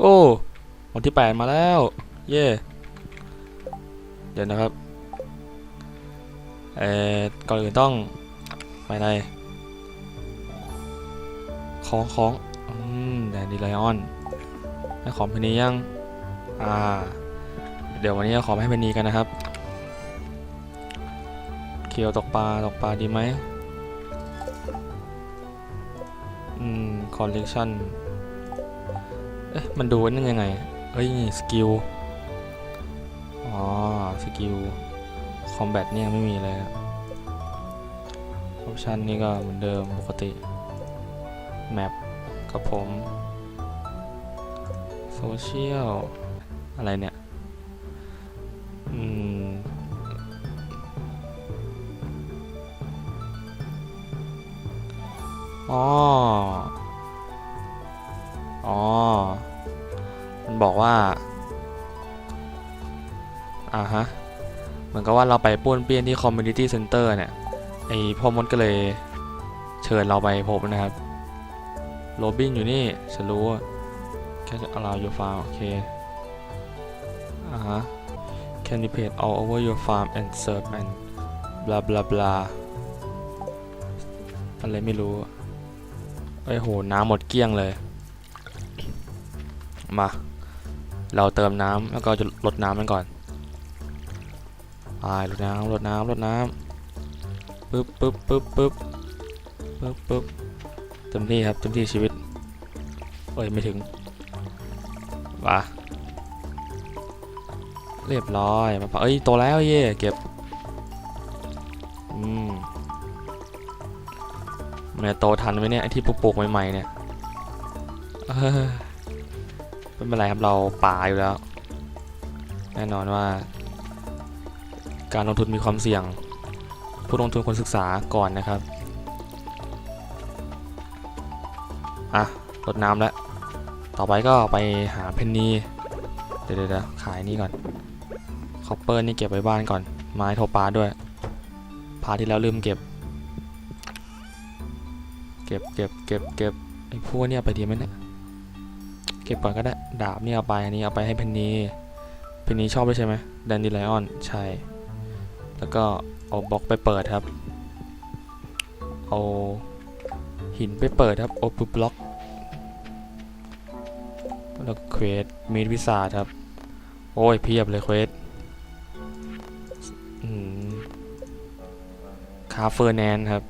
โอ้วันที่แปดมาแล้ว เย่เดี๋ยวนะครับ เอ่อ ก่อนอื่นต้องไปไหนของของอืมแดนดีไลออนให้ของเพนนียัง อ่า เดี๋ยววันนี้เราขอให้เพนนีกันนะครับ เคียวตกปลาตกปลาดีไหมอืม คอลเลกชัน เอ๊ะ มันดูนั่นยังไง เอ้ย สกิล อ๋อ สกิล คอมแบทเนี่ยไม่มีเลยออปชันนี่ก็เหมือนเดิมปกติ แมปกับผม โซเชียล อะไรเนี่ย อืม อ๋อ อ๋อ มันบอกว่า อ่าฮะ เหมือนกับว่าเราไปป้วนเปี้ยนที่ Community Center เนี่ย ไอพ่อมดก็เลยเชิญเราไปพบนะครับ โรบินอยู่นี่ ฉันรู้แค่ allow your farm โอเค อ่าฮะ can you pay all over your farm and serve and blah blah blah อะไรไม่รู้อะเอ้โห น้ำหมดเกลี้ยงเลย มา เราเติมน้ำแล้วก็จะลดน้ำมันก่อนไปลดน้ำลดน้ำลดน้ำปึ๊บปึ๊บปึ๊บปึ๊บปึ๊บปึ๊บเต็มที่ครับเต็มที่ชีวิตเอ้ยไม่ถึงมาเรียบร้อยมาปะเอ้ยโตแล้วเย่เก็บอืมมันจะโตทันไหมเนี่ยไอที่ปลูกๆใหม่ๆเนี่ย ไม่เป็นไรครับเราป่าอยู่แล้ว แน่นอนว่า การลงทุนมีความเสี่ยง ผู้ลงทุนควรศึกษาก่อนนะครับ อะลดน้ำแล้ว ต่อไปก็ไปหาเพนนีเดี๋ยวเดี๋ยวขายนี่ก่อนคอปเปอร์นี่เก็บไว้บ้านก่อน ไม้โทปาด้วย พาที่แล้วลืมเก็บ เก็บเก็บเก็บเก็บไอ้พวกเนี่ยไปดีไหมเนี่ย เก็บก่อนก็ได้ ดาบนี่เอาไป อันนี้เอาไปให้เพนนีเพนนีชอบด้วยใช่ไหมแดนดิไลออน ใช่ แล้วก็เอาบล็อกไปเปิดครับ เอาหินไปเปิดครับ โอปุบล็อก แล้วเควสมีดวิสาครับ โอ้ยเพียบเลยเควสคาเฟอร์แนนครับ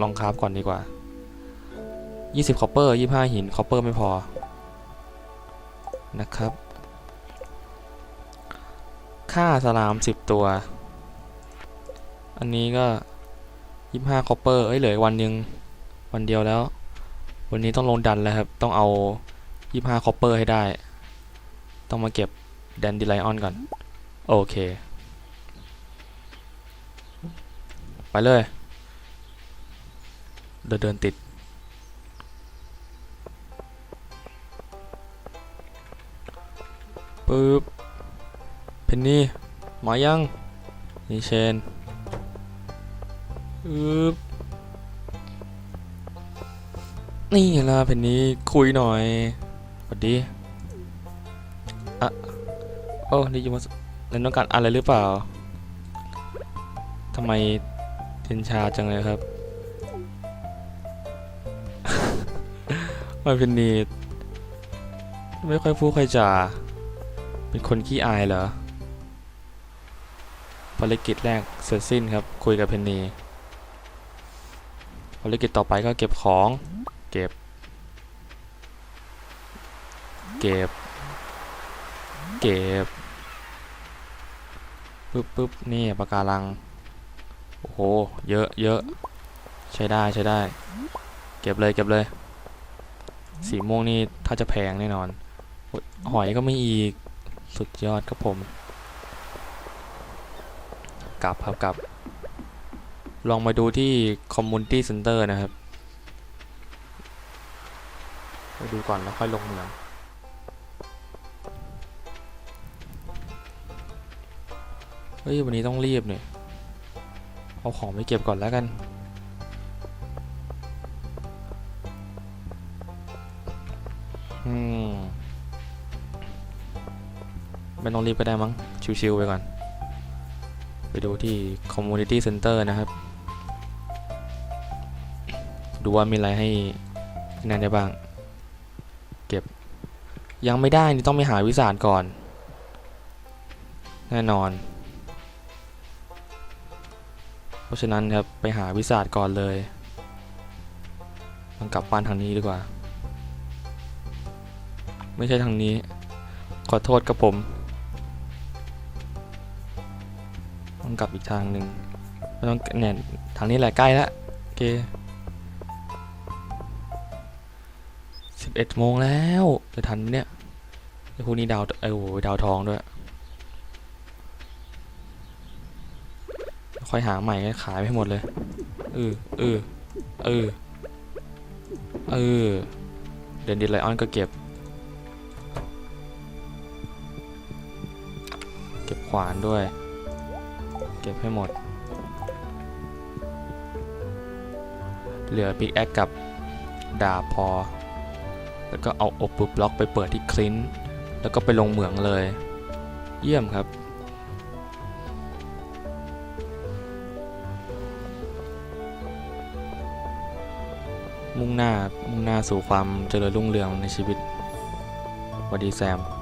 ลองคราฟก่อนดีกว่า 20 คอปเปอร์ 25 หิน คอปเปอร์ไม่พอ นะครับ ค่าสลาม 10 ตัว อันนี้ก็25คอปเปอร์เอ้ยเหลือวันหนึ่งวันเดียวแล้ว วันนี้ต้องลงดันแล้วครับ ต้องเอา25คอปเปอร์ให้ได้ ต้องมาเก็บแดนดิไลออนก่อน โอเค ไปเลย เดินเดินติด ปึ๊บเพนนี่มายังนี่เชนอึ๊บนี่ละเพนนี่คุยหน่อยสวัสดีอะโอ้นี่ยูมาเล่นต้องการอะไรหรือเปล่าทำไมเทนชาจังเลยครับไม่เพนนีไม่ค่อยพูดค่อยจา เป็นคนขี้อายเหรอ ภารกิจแรกเสร็จสิ้นครับ คุยกับเพนนี ภารกิจต่อไปก็เก็บของ เก็บ เก็บ เก็บ ปึ๊บปึ๊บนี่ปะการัง โอ้โห เยอะเยอะใช้ได้ใช้ได้ เก็บเลยเก็บเลย สีม่วงนี่ถ้าจะแพงแน่นอน หอยก็ไม่อีก สุดยอดครับผม กลับครับกลับ ลองมาดูที่ Community Center นะครับไปดูก่อนแล้วค่อยลงเมืองเฮ้ย วันนี้ต้องรีบเนี่ย เอาของไปเก็บก่อนแล้วกัน ไม่ต้องรีบก็ได้มั้ง ชิวๆไปก่อน ไปดูที่ Community Center นะครับ ดูว่ามีอะไรให้นั่นได้บ้าง เก็บ ยังไม่ได้นี่ต้องไปหาวิสาดก่อน แน่นอน เพราะฉะนั้นครับ ไปหาวิสาดก่อนเลยต้องกลับบ้านทางนี้ดีกว่า ไม่ใช่ทางนี้ ขอโทษกับผม ต้องกลับอีกทางหนึ่งไม่ต้องเนี่ยทางนี้แหละใกล้แล้วโอเคสิบเอ็ดโมงแล้วจะทันไหมเนี่ยไอ้พวกนี้ดาวไอ้โหดาวทองด้วย ค่อยหาใหม่ขายไปหมดเลยเออเออเออเออเดนดิไลออนก็เก็บ เก็บขวานด้วย ก็บให้หมด เหลือปิกแอคกับดาบพอ แล้วก็เอาอบปุบล็อกไปเปิดที่คลินต์แล้วก็ไปลงเหมืองเลย เยี่ยมครับ มุ่งหน้า มุ่งหน้าสู่ความเจริญรุ่งเรืองในชีวิตวัสดีแซม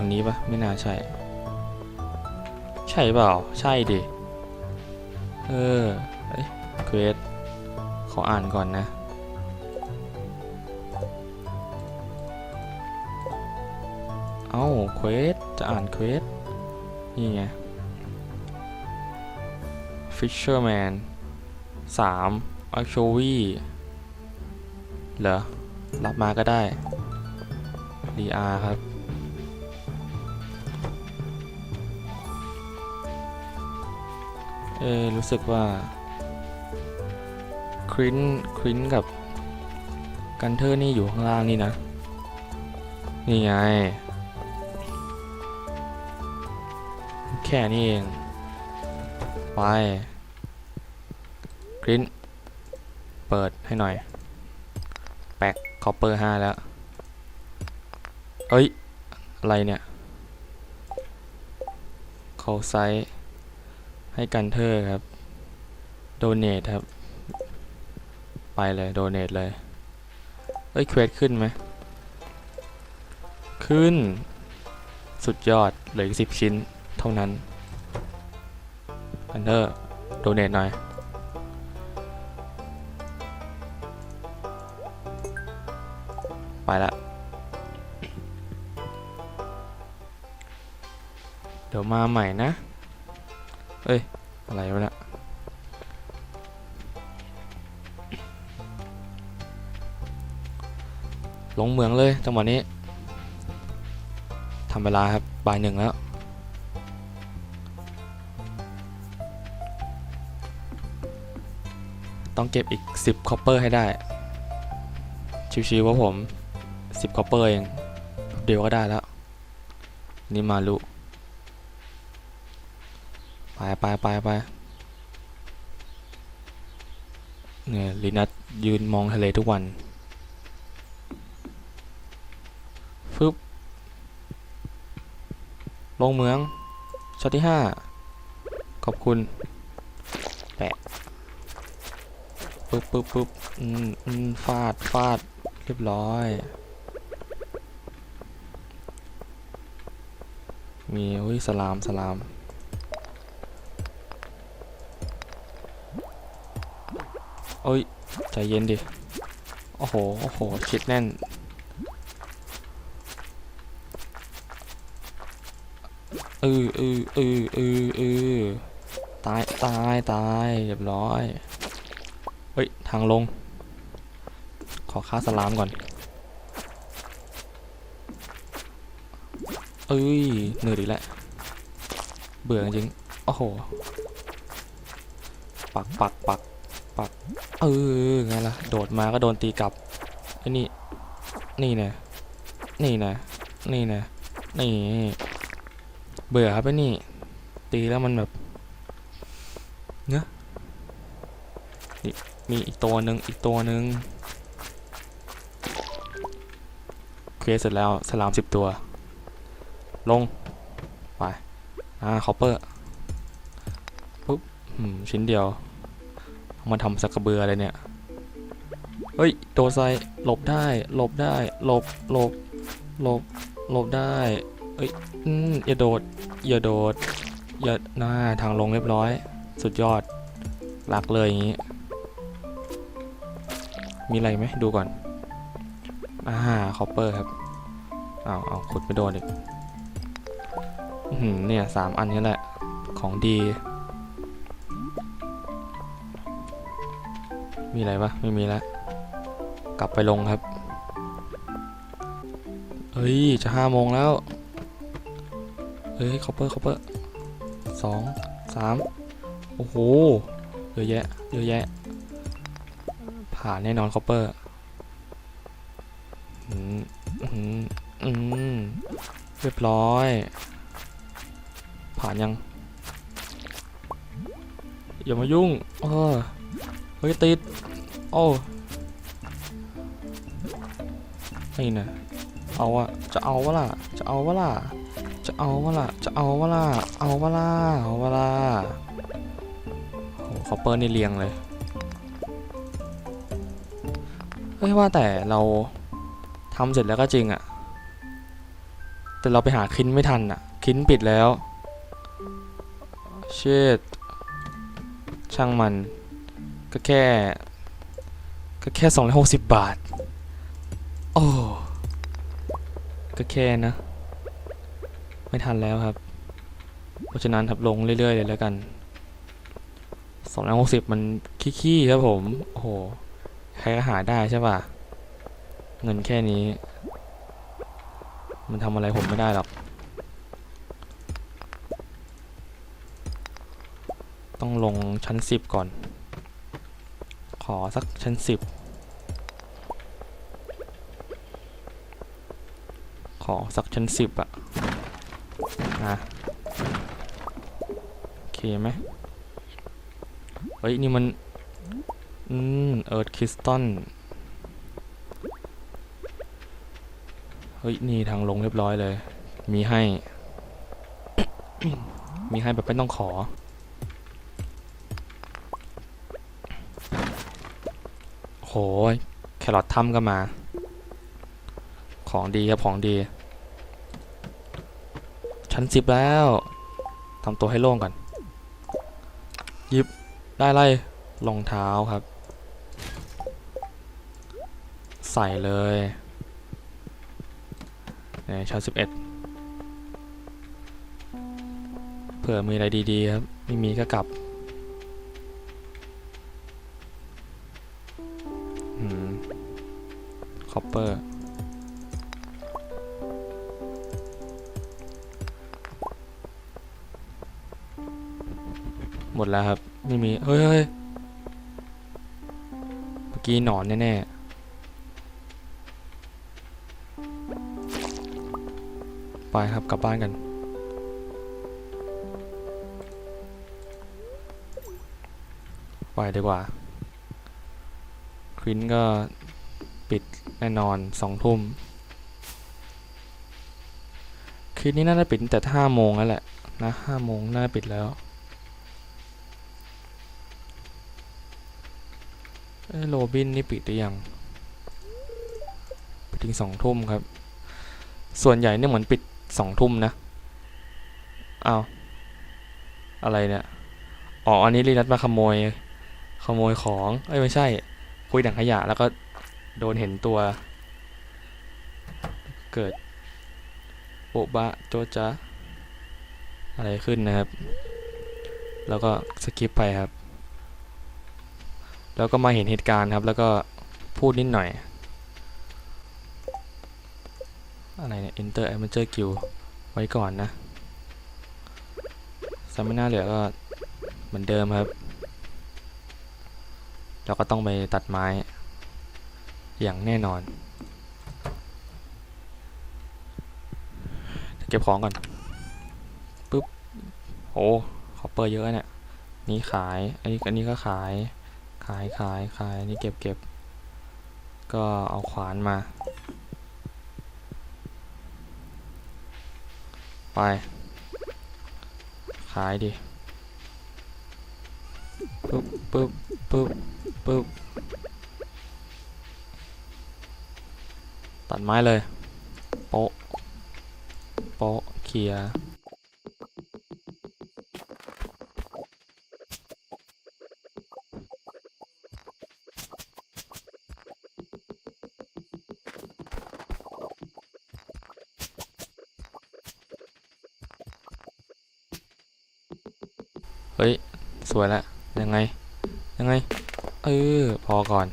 ทางนี้ปะไม่น่าใช่ ใช่เปล่า ใช่ดิ เออเอ้ยเควสขออ่านก่อนนะ เอ้าเควสจะอ่านเควสนี่ไง Fisherman 3 Actually เหรอ รับมาก็ได้ DR ครับ เออรู้สึกว่าครินครินกับกันเทอร์นี่อยู่ข้างล่างนี่นะ นี่ไง แค่นี้เอง ไปครินเปิดให้หน่อย แปกคอปเปอร์5แล้ว เอ้ย อะไรเนี่ย เขาไซส์ ให้กันเทอร์ครับ โดเนทครับ ไปเลยโดเนทเลย เอ้ยเควสขึ้นไหม ขึ้น สุดยอด เหลืออีกสิบชิ้นเท่านั้นกันเทอร์โดเนทหน่อยไปละ เดี๋ยวมาใหม่นะ เอ้ย อะไรวะเนี่ยลงเมืองเลยจังหวะนี้ทำเวลาครับบ่ายหนึ่งแล้ว ต้องเก็บอีก 10คอปเปอร์ให้ได้ ชิวๆว่าผม 10คอปเปอร์เองเดียวก็ได้แล้ว นี่มาลุ ไปไปไปไปเนี่ยลินัทยืนมองทะเลทุกวันฟึบลงเมืองช็อตที่ห้าขอบคุณ แปะปึ๊บปึ๊บปึ๊บอืมอืมฟาดฟาดเรียบร้อย มีอุ้ยสลามสลาม อ้ย ใจเย็นดิ โอ้โห โอ้โห ชิดแน่น เออเออเออเออเออตาย ตาย ตาย เรียบร้อย เฮ้ย ทางลง ขอค่าสลามก่อน เอ้ยเหนื่อยอีกแล้ว เบื่อจริง โอ้โห ปักปักปัก ปักเออไงล่ะ โดดมาก็โดนตีกลับไอ้นี่ นี่นะนี่นะนี่นะนี่ เบื่อครับไอ้นี่ ตีแล้วมันแบบเนะนี่มีอีกตัวหนึ่งอีกตัวหนึ่งเคควสเสร็จแล้วสลามสิบตัว ลง ไป อ่าคอปเปอร์ปุ๊บอืมชิ้นเดียว มาทำสักเบืออะไรเนี่ย เฮ้ย โดไซหลบได้ หลบได้ หลบ หลบ หลบ หลบได้ เอ้ยอืมอย่าโดด อย่าโดด อย่าหน้าทางลงเรียบร้อย สุดยอด หลักเลยอย่างนี้ มีอะไรไหมดูก่อน อ่าคอปเปอร์ครับ เอาเอาขุดไม่โดนอีกอื้อหือเนี่ยสามอันนี้แหละ ของดี มีอะไรปะไม่มีแล้วกลับไปลงครับ เฮ้ย จะห้าโมงแล้ว เฮ้ยคอปเปอร์คอปเปอร์สองสามโอ้โห เยอะแยะ เยอะแยะ ผ่านแน่นอนคอปเปอร์อืมอืมอืมเรียบร้อย ผ่านยัง อย่ามายุ่งเออเฮ้ยติด โอ้นี่นะเอาอะจะเอาวะล่ะ จะเอาวะล่ะ จะเอาวะล่ะ จะเอาวะล่ะ เอาวะล่ะ เอาวะล่ะโอ้คอปเปอร์นี่เรียงเลย เฮ้ยว่าแต่เราทำเสร็จแล้วก็จริงอะแต่เราไปหาคินไม่ทันอะคินปิดแล้ว เชิดช่างมัน ก็แค่ ก็แค่สองร้อยหกสิบบาท โอ้ ก็แค่นะ ไม่ทันแล้วครับ เพราะฉะนั้นทับลงเรื่อย ๆ เลยแล้วกันสองร้อยหกสิบมันขี้ๆครับผม โอ้โห ใครก็หาได้ใช่ป่ะ เงินแค่นี้ มันทำอะไรผมไม่ได้หรอก ต้องลงชั้นสิบก่อนขอสักชั้นสิบ ขอสักชั้นสิบอะนะโอเคไหมเฮ้ย นี่มัน อืม เอิร์ธคริสตัลเฮ้ย นี่ทางลงเรียบร้อยเลย มีให้ มีให้แบบไม่ต้องขอ โหยแครอทถ้ำก็มา ของดีครับ ของดี ชั้นสิบแล้วทำตัวให้โล่งก่อนยิบได้ไรรองเท้าครับ ใส่เลยในชั้นสิบเอ็ดเผื่อมีอะไรดีๆครับ ไม่มีก็กลับคอปเปอร์ หมดแล้วครับ ไม่มี เฮ้ยเฮ้ยเมื่อกี้หนอนแน่ๆ ไปครับกลับบ้านกัน ไปดีกว่าควินก็ปิดแน่นอนสองทุ่มคลิปนี้น่าจะปิดแต่ห้าโมงแล้วแหละนะห้าโมงน่าปิดแล้ว เอ้ย โรบินนี่ปิดหรือยังปิดถึงสองทุ่มครับ ส่วนใหญ่เนี่ยเหมือนปิดสองทุ่มนะอ้าวอะไรเนี่ย อ๋อ อันนี้รีนัดมาขโมย ขโมยของ เอ้ย ไม่ใช่ คุยถังขยะ แล้วก็โดนเห็นตัว เกิดโบบะโจจะอะไรขึ้นนะครับ แล้วก็สกิปไปครับ แล้วก็มาเห็นเหตุการณ์ครับ แล้วก็พูดนิดหน่อย อะไรเนี่ย Enter Amateur Guild ไว้ก่อนนะสามิน่าเหลือก็เหมือนเดิมครับแล้วก็ต้องไปตัดไม้อย่างแน่นอน เก็บของก่อนปุ๊บโอ้คอปเปอร์เยอะเนี่ย นี่ขาย อันนี้อันนี้ก็ขายายขายขายนี่เก็บเก็บก็เอาขวานมา ไป ขายดิปึ๊บปึ๊บปึ๊บปึ๊บตัดไม้เลย โปะโปะเคลียร์ สวยแล้วยังไง ยังไง เออ พอก่อน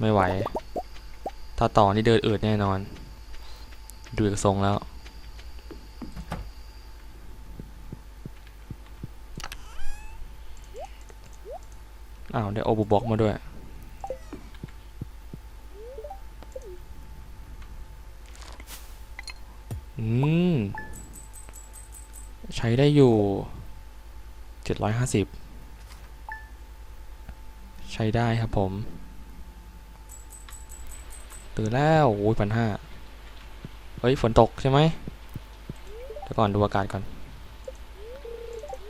ไม่ไหว ถ้าต่อนี่เดินอืดแน่นอน ดูจากทรงแล้ว อ้าว ได้โอบูบ็อกมาด้วยอืม ใช้ได้อยู่ เจ็ดร้อยห้าสิบใช้ได้ครับผมตื่นแล้วโอ้ยพันห้าเฮ้ย ฝนตกใช่ไหมเดี๋ยวก่อนดูอากาศก่อน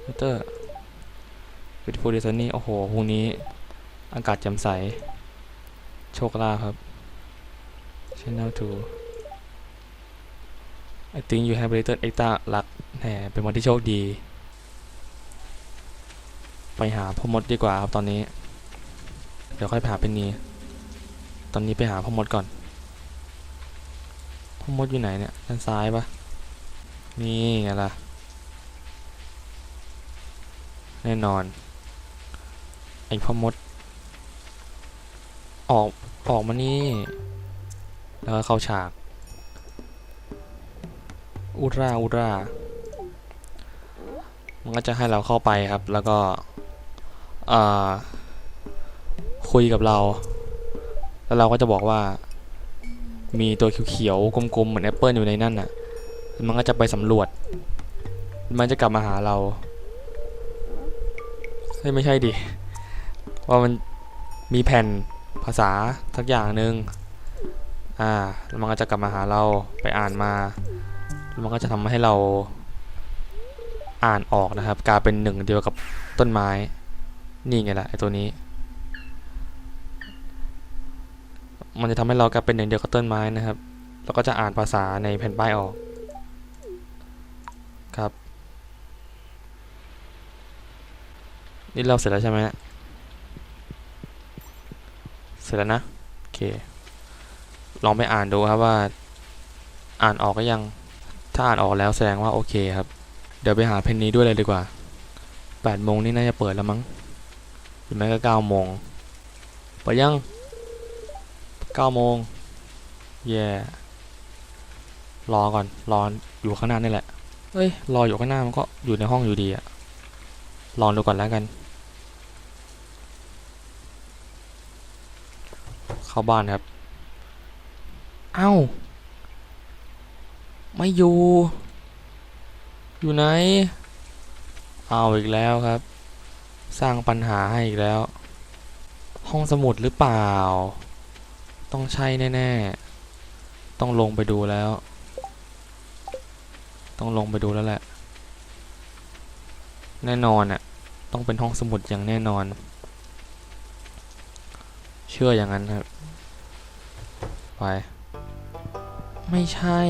มิเตอร์วิดฟูดิสันนี่โอ้โหพรุ่งนี้ อากาศแจ่มใส โชคลาภครับ Channel 2 I think you have a little extra luck แหมเป็นวันที่โชคดี ไปหาพ่อมดดีกว่าครับตอนนี้ เดี๋ยวค่อยไปหาเป็นนีตอนนี้ไปหาพ่อมดก่อนพ่อมดอยู่ไหนเนี่ยด้านซ้ายปะนี่ไงล่ะแน่นอนไอพ่อมด ออกออกมานี่ แล้วก็เข้าฉาก อุราอุรามันก็จะให้เราเข้าไปครับ แล้วก็ คุยกับเรา แล้วเราก็จะบอกว่า มีตัวเขียวๆกลมๆเหมือนแอปเปิลอยู่ในนั่นน่ะ มันก็จะไปสำรวจ มันจะกลับมาหาเราเฮ้ยไม่ใช่ดิว่ามันมีแผ่นภาษาสักอย่างหนึ่งอ่าแล้วมันก็จะกลับมาหาเราไปอ่านมาแล้วมันก็จะทำให้เราอ่านออกนะครับกลายเป็นหนึ่งเดียวกับต้นไม้ นี่ไงล่ะไอตัวนี้ มันจะทำให้เรากลายเป็นหนึ่งเดียวกับต้นไม้นะครับแล้วก็จะอ่านภาษาในแผ่นป้ายออก ครับ นี่เราเสร็จแล้วใช่ไหมเสร็จแล้วนะ โอเค ลองไปอ่านดูครับว่า อ่านออกก็ยัง ถ้าอ่านออกแล้วแสดงว่าโอเคครับ เดี๋ยวไปหาเพนนี้ด้วยเลยดีกว่าแปดโมงนี่น่าจะเปิดแล้วมั้ง รือไม่ก็เก้าโมงเปิดยังเก้าโมงแย่รอก่อนรออยู่ข้างหน้านี่แหละเอ้ยรออยู่ข้างหน้ามันก็อยู่ในห้องอยู่ดีอะลองดูก่อนแล้วกัน เข้าบ้านครับ เอ้า ไม่อยู่ อยู่ไหน เอาอีกแล้วครับ สร้างปัญหาให้อีกแล้ว ห้องสมุดหรือเปล่า ต้องใช่แน่ๆ ต้องลงไปดูแล้ว ต้องลงไปดูแล้วแหละ แน่นอนอะ ต้องเป็นห้องสมุดอย่างแน่นอน เชื่ออย่างนั้นครับ ไป ไม่ใช่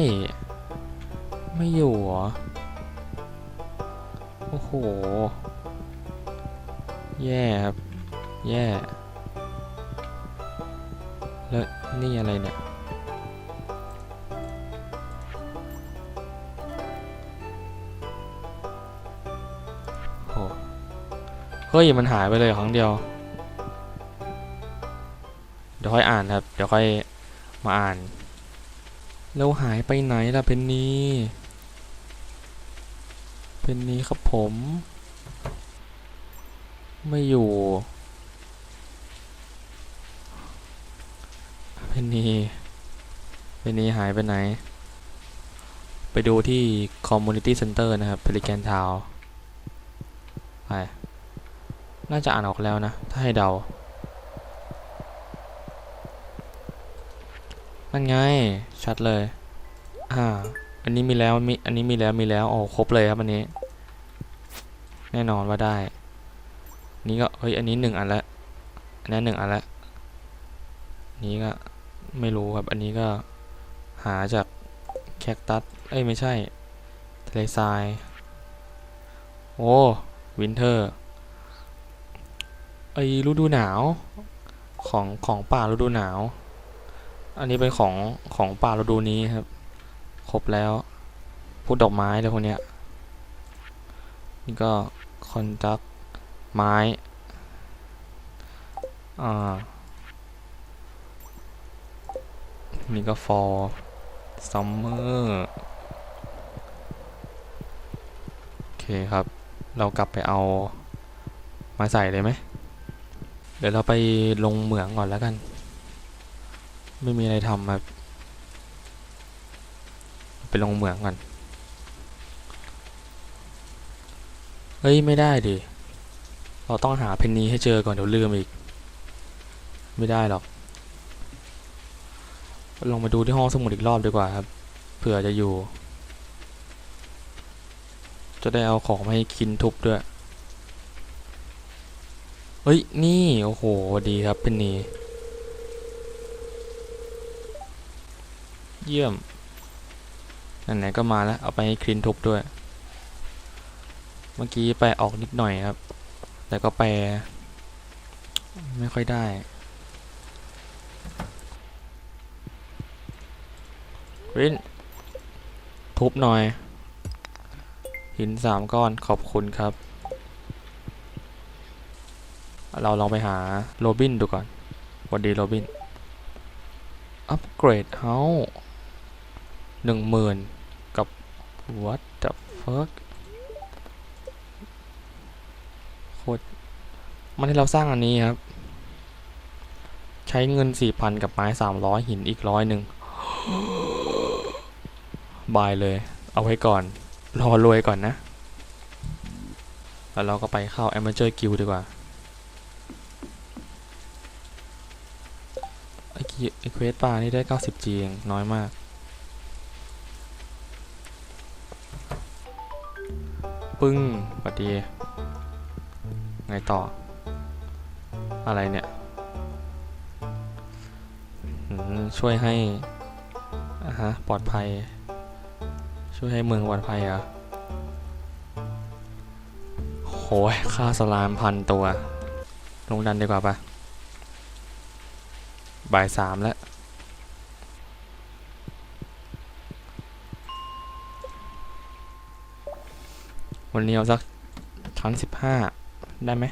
ไม่อยู่หรอ โอ้โห แย่ครับ แย่ แล้วนี่อะไรเนี่ย โห เฮ้ย มันหายไปเลยครั้งเดียว เดี๋ยวค่อยอ่านครับ เดี๋ยวค่อยมาอ่าน แล้วหายไปไหนล่ะเพนนีเพนนีครับผม ไม่อยู่เพนนีเพนนีหายไปไหน ไปดูที่ Community Center นะครับ Pelican Town ไปน่าจะอ่านออกแล้วนะ ถ้าให้เดา นั่นไง ชัดเลย อ่า อันนี้มีแล้วมี อันนี้มีแล้วมีแล้ว โอ้ ครบเลยครับอันนี้ แน่นอนว่าได้ นี่ก็เฮ้ยอันนี้หนึ่งอันละอันนั้นหนึ่งอันละนี้ก็ไม่รู้ครับอันนี้ก็หาจากแคคตัสเอ้ยไม่ใช่ทะเลทรายโอ้วินเทอร์ไอฤดูหนาวของของป่าฤดูหนาว อันนี้เป็นของของป่าฤดูนี้ครับ ครบแล้วพูดดอกไม้เลยคนเนี้ยนี่ก็คอนดัก ไม้อ่านี่ก็ for summer โอเคครับ เรากลับไปเอามาใส่เลยไหม เดี๋ยวเราไปลงเหมืองก่อนแล้วกัน ไม่มีอะไรทำครับไปลงเหมืองก่อน เฮ้ย ไม่ได้ดิ เราต้องหาเพนนีให้เจอก่อนเดี๋ยวลืมอีก ไม่ได้หรอกลองมาดูที่ห้องสมุดอีกรอบดีกว่าครับ เผื่อจะอยู่ จะได้เอาของมาให้คินทุบด้วย เฮ้ย นี่ โอ้โห ดีครับเพนนีเยี่ยมไหนๆก็มาแล้ว เอาไปให้คลินทุบด้วย เมื่อกี้แปออกนิดหน่อยครับ แต่ก็แปล ไม่ค่อยได้ รินทุบหน่อย หินสามก้อนขอบคุณครับ เราลองไปหาโรบินดูก่อนสวัสดีโรบิน อัปเกรดเฮาหนึ่งหมื่นกับ what the fuck โคตรมันให้เราสร้างอันนี้ครับ ใช้เงินสี่พันกับไม้สามร้อยหินอีกร้อยหนึ่งบายเลย เอาไว้ก่อน รอรวยก่อนนะ แล้วเราก็ไปเข้า Amateur Guild ดีกว่าไอ้กีไอ้เควสปลานี่ได้ 90G เองน้อยมาก ปึ้งสวัสดี ไงต่อ อะไรเนี่ย ช่วยให้อ่าฮะปลอดภัย ช่วยให้เมืองปลอดภัยเหรอโหยค่าสลามพันตัว ลงดันดีกว่าปะบ่ายสามแล้ววันนี้เอาสักชั้นสิบห้า ได้ไหม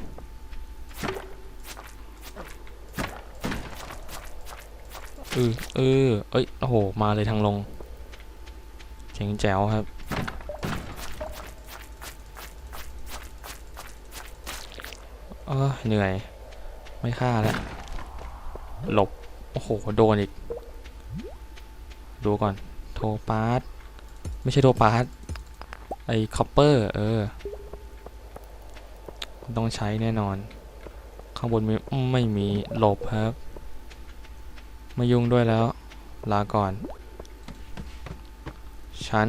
เออเออเอ้ยโอ้โห มาเลยทางลงเจ๋งแจ๋วครับ เออเหนื่อย ไม่ฆ่าแล้ว หลบ โอ้โห โดนอีก ดูก่อน โทปาสไม่ใช่โทปาสไอคอปเปอร์ เออ ต้องใช้แน่นอน ข้างบนมีไม่มีหลบครับ ไม่ยุ่งด้วยแล้ว ลาก่อน ชั้น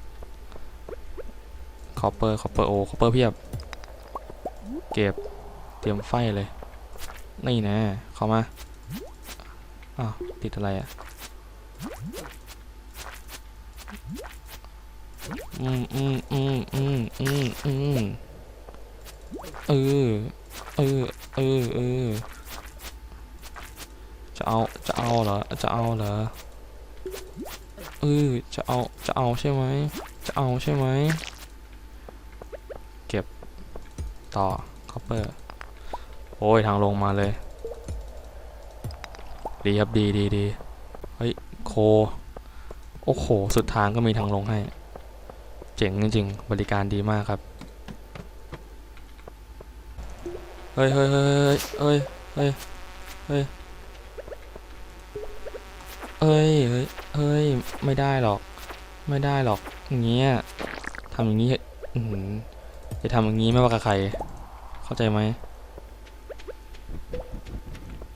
12คอปเปอร์คอปเปอร์โอคอปเปอร์เพียบ เก็บเตรียมไฟเลย นี่นะเข้ามาอ้าวติดอะไรอะอืมอืมอืมอืมอืมอืม เออ เออ เออ เออ จะเอา จะเอาเหรอ จะเอาเหรอ เออ จะเอา จะเอาใช่ไหม จะเอาใช่ไหม เก็บ ต่อคอปเปอร์ โอ้ย ทางลงมาเลย ดีครับ ดีดีดีเฮ้ย โค โอ้โห สุดทางก็มีทางลงให้ เจ๋งจริงๆ บริการดีมากครับ เฮ้ยเฮ้ยเฮ้ยเฮ้ยเฮ้ยเฮ้ยเฮ้ยเฮ้ยเฮ้ยไม่ได้หรอก ไม่ได้หรอกอย่างเงี้ยทำอย่างนี้อือหือจะทำอย่างนี้ไม่ว่ากับใคร เข้าใจไหม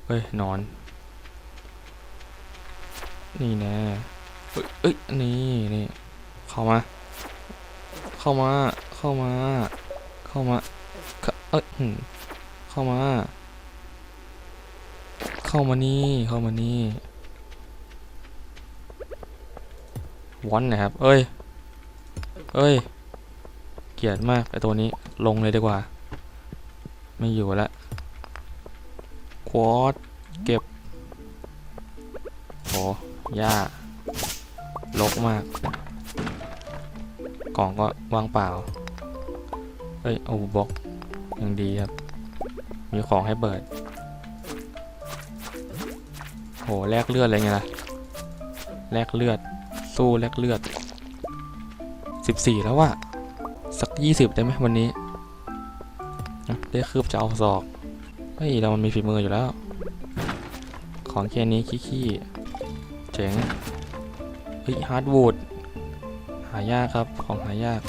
เฮ้ยนอน นี่แน่เอ้ยเอ้ยนี่นี่เข้ามา เข้ามา เข้ามา เข้ามาเข้าเอ้ย เข้ามา เข้ามานี่เข้ามานี่วอนนะครับ เอ้ย เอ้ย เกลียดมากไอตัวนี้ลงเลยดีกว่า ไม่อยู่ละควอดเก็บโหหญ้าลกมาก กล่องก็วางเปล่า เอ้ย เอาบล็อกยังดีครับ มีของให้เปิดโหแลกเลือดอะไรเงี้ยล่ะแลกเลือด สู้แลกเลือดสิบสี่แล้วว่ะสักยี่สิบได้ไหมวันนี้ได้คืบจะเอาศอกเฮ้ยเรามันมีฝีมืออยู่แล้ว ของแค่นี้ขี้ๆเจ๋งเฮ้ยฮาร์ดวูดหายากครับของหายาก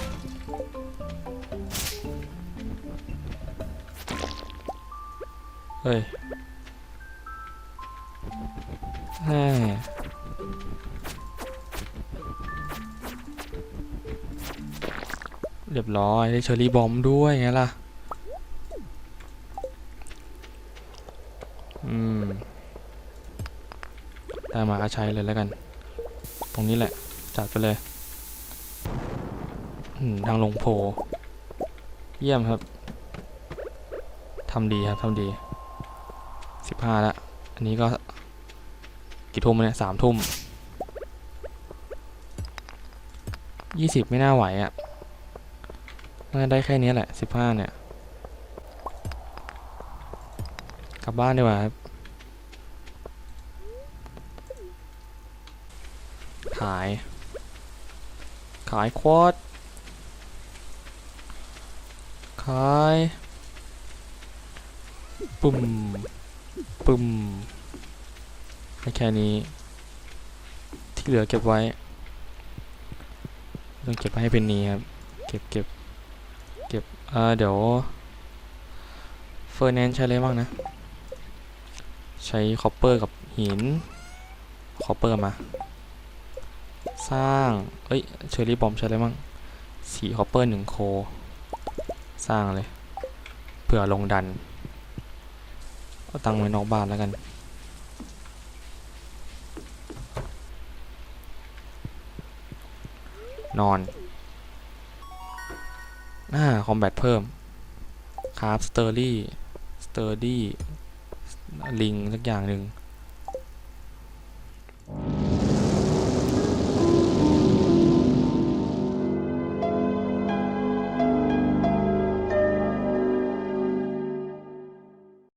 เฮ้ยแม่เรียบร้อยได้เชอรี่บอมด้วยไงล่ะ อืม ได้มาใช้เลยแล้วกัน ตรงนี้แหละ จัดไปเลยอืมทางลงโพ เยี่ยมครับ ทำดีครับ ทำดี สิบห้าละอันนี้ก็กี่ทุ่มเนี่ยสามทุ่มยี่สิบไม่น่าไหวอะ่ะน่าจะได้แค่นี้แหละสิบห้าเนี่ย กลับบ้านดีกว่าครับขาย ขายควอดขายปุ่ม ปุ่มแค่นี้ ที่เหลือเก็บไว้ ต้องเก็บไว้ให้เป็นนี้ครับ เก็บเก็บเก็บเออเดี๋ยวเฟอร์แนนใช้อะไรบ้างนะ ใช้คอปเปอร์กับหินคอปเปอร์มา สร้าง เอ้ยเชอรี่บอมใช้อะไรบ้างสีคอปเปอร์หนึ่งโค สร้างเลย เผื่อลงดัน ก็ตั้งไว้นอกบ้านแล้วกัน นอนอ่าคอมแบทเพิ่มคราฟสเตอรี่สเตอร์ดี้ลิงสักอย่างหนึ่ง